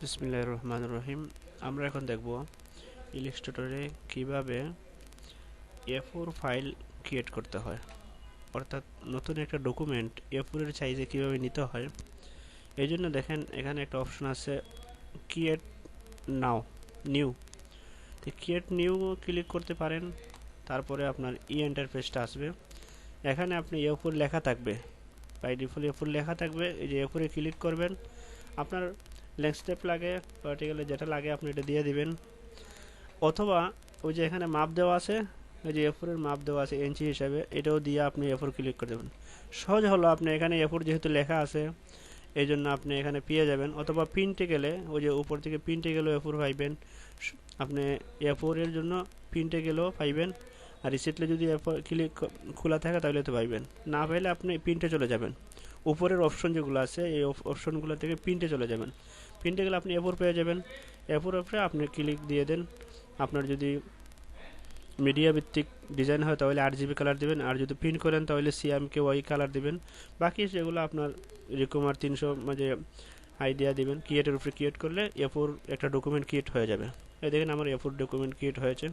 বিসমিল্লাহ রহমান রহিম। আমরা এখন দেখব ইলিস্ট্রেটরে কীভাবে এ ফোর ফাইল ক্রিয়েট করতে হয়। অর্থাৎ নতুন একটা ডকুমেন্ট এ ফোরের সাইজে কীভাবে নিতে হয়। এই জন্য দেখেন, এখানে একটা অপশন আছে ক্রিয়েট নাও নিউ তো ক্রিয়েট নিউ ক্লিক করতে পারেন, তারপরে আপনার ই এন্টারফেসটা আসবে। এখানে আপনি এ ফোর লেখা থাকবে। বাই ডিফল্ট এ ফোর লেখা থাকবে, এই যে এ ফোরে ক্লিক করবেন, আপনার লেন্স স্টেপ লাগে পার্টিকুলার যেটা লাগে আপনি এটা দিয়ে দিবেন। অথবা ওই যে এখানে মাপ দেওয়া আছে ওই যে এফোরের মাপ দেওয়া আছে ইঞ্চি হিসাবে, এটাও দিয়ে আপনি এফোর ক্লিক করে দেবেন। সহজ হলো আপনি এখানে এফোর যেহেতু লেখা আছে এই জন্য আপনি এখানে পেয়ে যাবেন। অথবা প্রিন্টে গেলে, ওই যে উপর থেকে প্রিন্টে গেলেও এফোর পাইবেন। আপনি এফোরের জন্য প্রিন্টে গেলেও পাইবেন। আর রিসিটলে যদি এফোর ক্লিক খোলা থাকে তাহলে তো পাইবেন। না পাইলে আপনি প্রিন্টে চলে যাবেন। উপরের অপশন যেগুলো আছে, এই অপশনগুলো থেকে প্রিন্টে চলে যাবেন। প্রিন্টে গেলে আপনি এফোর পেয়ে যাবেন। এফোর উপরে আপনি ক্লিক দিয়ে দেন। আপনার যদি মিডিয়া ভিত্তিক ডিজাইন হয় তাহলে আট জিবি কালার দেবেন। আর যদি প্রিন্ট করেন তাহলে সিএমকে ওয়াই কালার দেবেন। বাকি যেগুলো আপনার রিকুমার তিনশো মানে আইডিয়া দেবেন। ক্রিয়েটের উপরে ক্রিয়েট করলে এফোর একটা ডকুমেন্ট ক্রিয়েট হয়ে যাবে। এই দেখেন আমার এফোর ডকুমেন্ট ক্রিয়েট হয়েছে।